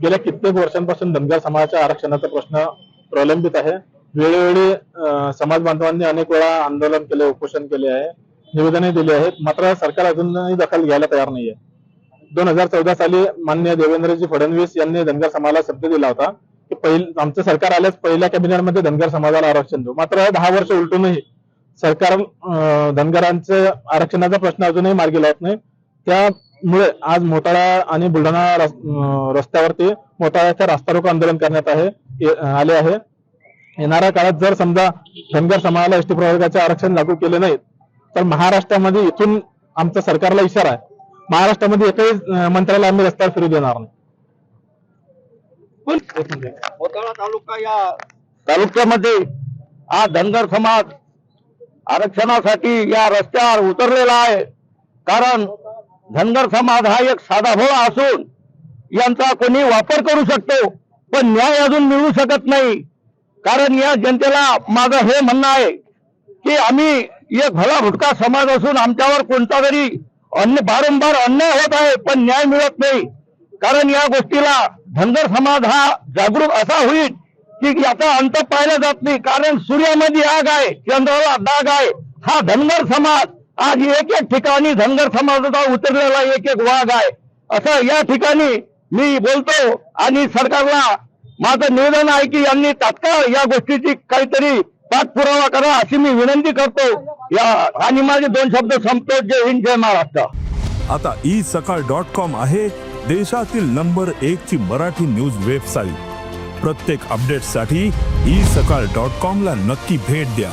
गेल्या कित्येक वर्षांपासून धनगर समाजाच्या आरक्षणाचा प्रश्न प्रलंबित आहे. वेळोवेळी समाज बांधवांनी अनेक वेळा आंदोलन केले उपोषण केले आहे निवेदने दिली आहेत. मात्र सरकार अजूनही दखल घ्यायला तयार नाहीये. दोन हजार चौदा साली मान्य देवेंद्रजी फडणवीस यांनी धनगर समाजाला शब्द दिला होता की पहिल आमचं सरकार आल्यास पहिल्या कॅबिनेटमध्ये धनगर समाजाला आरक्षण देऊ. मात्र दहा वर्ष उलटूनही सरकार अं, धनगरांचं आरक्षणाचा प्रश्न अजूनही मार्गी लावत नाही. त्या त्यामुळे आज मोताळा आणि बुलढाणा रस्त्यावरती मोताळ्याच्या रास्ता रोको आंदोलन करण्यात आहे आले आहे. येणाऱ्या काळात जर समजा धनगर समाजाला एसटी प्रवर्गाचे आरक्षण लागू केले नाही तर महाराष्ट्रामध्ये इथून आमच्या सरकारला इशारा आहे. महाराष्ट्रामध्ये एकही मंत्र्याला आम्ही रस्त्यावर फिरू देणार नाही. मोताळा तालुका या तालुक्यामध्ये हा धनगर समाज आरक्षणासाठी या रस्त्यावर उतरलेला आहे. कारण धनगर समाज हा एक साधा भोळा असून यांचा कोणी वापर करू शकतो पण न्याय अजून मिळू शकत नाही. कारण या जनतेला माझं हे म्हणणं आहे की आम्ही एक भला भुटका समाज असून आमच्यावर कोणता तरी अन्य वारंवार अन्याय होत आहे पण न्याय मिळत नाही. कारण या गोष्टीला धनगर समाज हा जागरूक असा होईल की याचा अंत पाहिला जात नाही. कारण सूर्यामध्ये आग आहे चंद्राला डाग आहे. हा धनगर समाज आज एक एक ठिकाणी धनगर समाजाचा उतरलेला एक एक वाघ आहे. असं या ठिकाणी मी बोलतो आणि सरकारला माझं निवेदन आहे की यांनी तात्काळ या गोष्टीची काहीतरी पाठपुरावा करा अशी मी विनंती करतो. या आणि माझे दोन शब्द संपतो. जय हिंद जय महाराष्ट्र. आता ई सकाळ डॉट कॉम आहे देशातील नंबर एक ची मराठी न्यूज वेबसाईट. प्रत्येक अपडेटसाठी ई सकाळ डॉट कॉम ला नक्की भेट द्या.